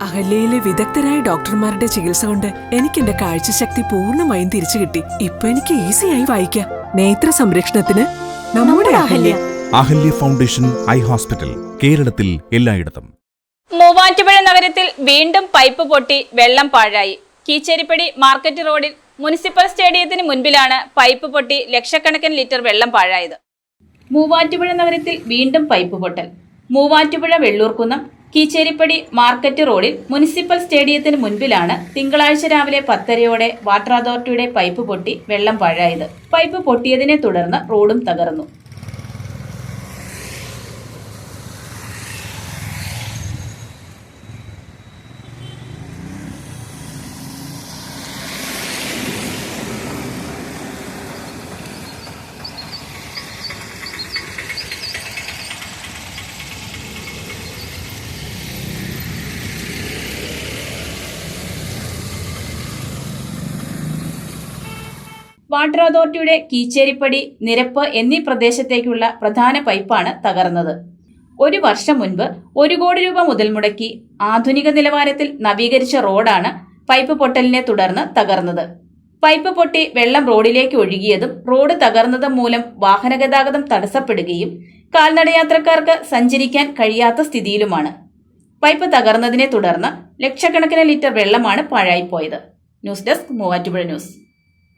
അഹല്യയിലെ വിദഗ്ധരായ ഡോക്ടർമാരുടെ ചികിത്സ കൊണ്ട് എനിക്ക് എന്റെ കാഴ്ചശക്തി പൂർണമായും തിരിച്ചു കിട്ടി. ഇപ്പൊ എനിക്ക് ഈസിയായി വായിക്കാം. നേത്ര സംരക്ഷണത്തിന് നമ്മുടെ Ahalya. Ahalya. Foundation eye hospital കേരളത്തിൽ എല്ലായിടത്തും. മൂവാറ്റുപുഴ നഗരത്തിൽ വീണ്ടും പൈപ്പ് പൊട്ടി വെള്ളം പാഴായി. കീച്ചേരിപ്പടി മാർക്കറ്റ് റോഡിൽ മുനിസിപ്പൽ സ്റ്റേഡിയത്തിന് മുൻപിലാണ് പൈപ്പ് പൊട്ടി ലക്ഷക്കണക്കിന് ലിറ്റർ വെള്ളം പാഴായത്. മൂവാറ്റുപുഴ നഗരത്തിൽ വീണ്ടും പൈപ്പ് പൊട്ടൽ. മൂവാറ്റുപുഴ വെള്ളൂർക്കുന്നം കീച്ചേരിപ്പടി മാർക്കറ്റ് റോഡിൽ മുനിസിപ്പൽ സ്റ്റേഡിയത്തിന് മുൻപിലാണ് തിങ്കളാഴ്ച രാവിലെ പത്തരയോടെ വാട്ടർ അതോറിറ്റിയുടെ പൈപ്പ് പൊട്ടി വെള്ളം പാഴായത് പൈപ്പ് പൊട്ടിയതിനെ തുടർന്ന് റോഡും തകർന്നു. വാട്ടർ അതോറിറ്റിയുടെ കീച്ചേരിപ്പടി നിരപ്പ് എന്നീ പ്രദേശത്തേക്കുള്ള പ്രധാന പൈപ്പാണ് തകർന്നത്. ഒരു വർഷം മുൻപ് ഒരു കോടി രൂപ മുതൽ മുടക്കി ആധുനിക നിലവാരത്തിൽ നവീകരിച്ച റോഡാണ് പൈപ്പ് പൊട്ടലിനെ തുടർന്ന് തകർന്നത്. പൈപ്പ് പൊട്ടി വെള്ളം റോഡിലേക്ക് ഒഴുകിയതും റോഡ് തകർന്നതും മൂലം വാഹനഗതാഗതം തടസ്സപ്പെടുകയും കാൽനടയാത്രക്കാർക്ക് സഞ്ചരിക്കാൻ കഴിയാത്ത സ്ഥിതിയിലുമാണ്. പൈപ്പ് തകർന്നതിനെ തുടർന്ന് ലക്ഷക്കണക്കിന് ലിറ്റർ വെള്ളമാണ് പാഴായിപ്പോയത്. News desk Muvattupuzha news.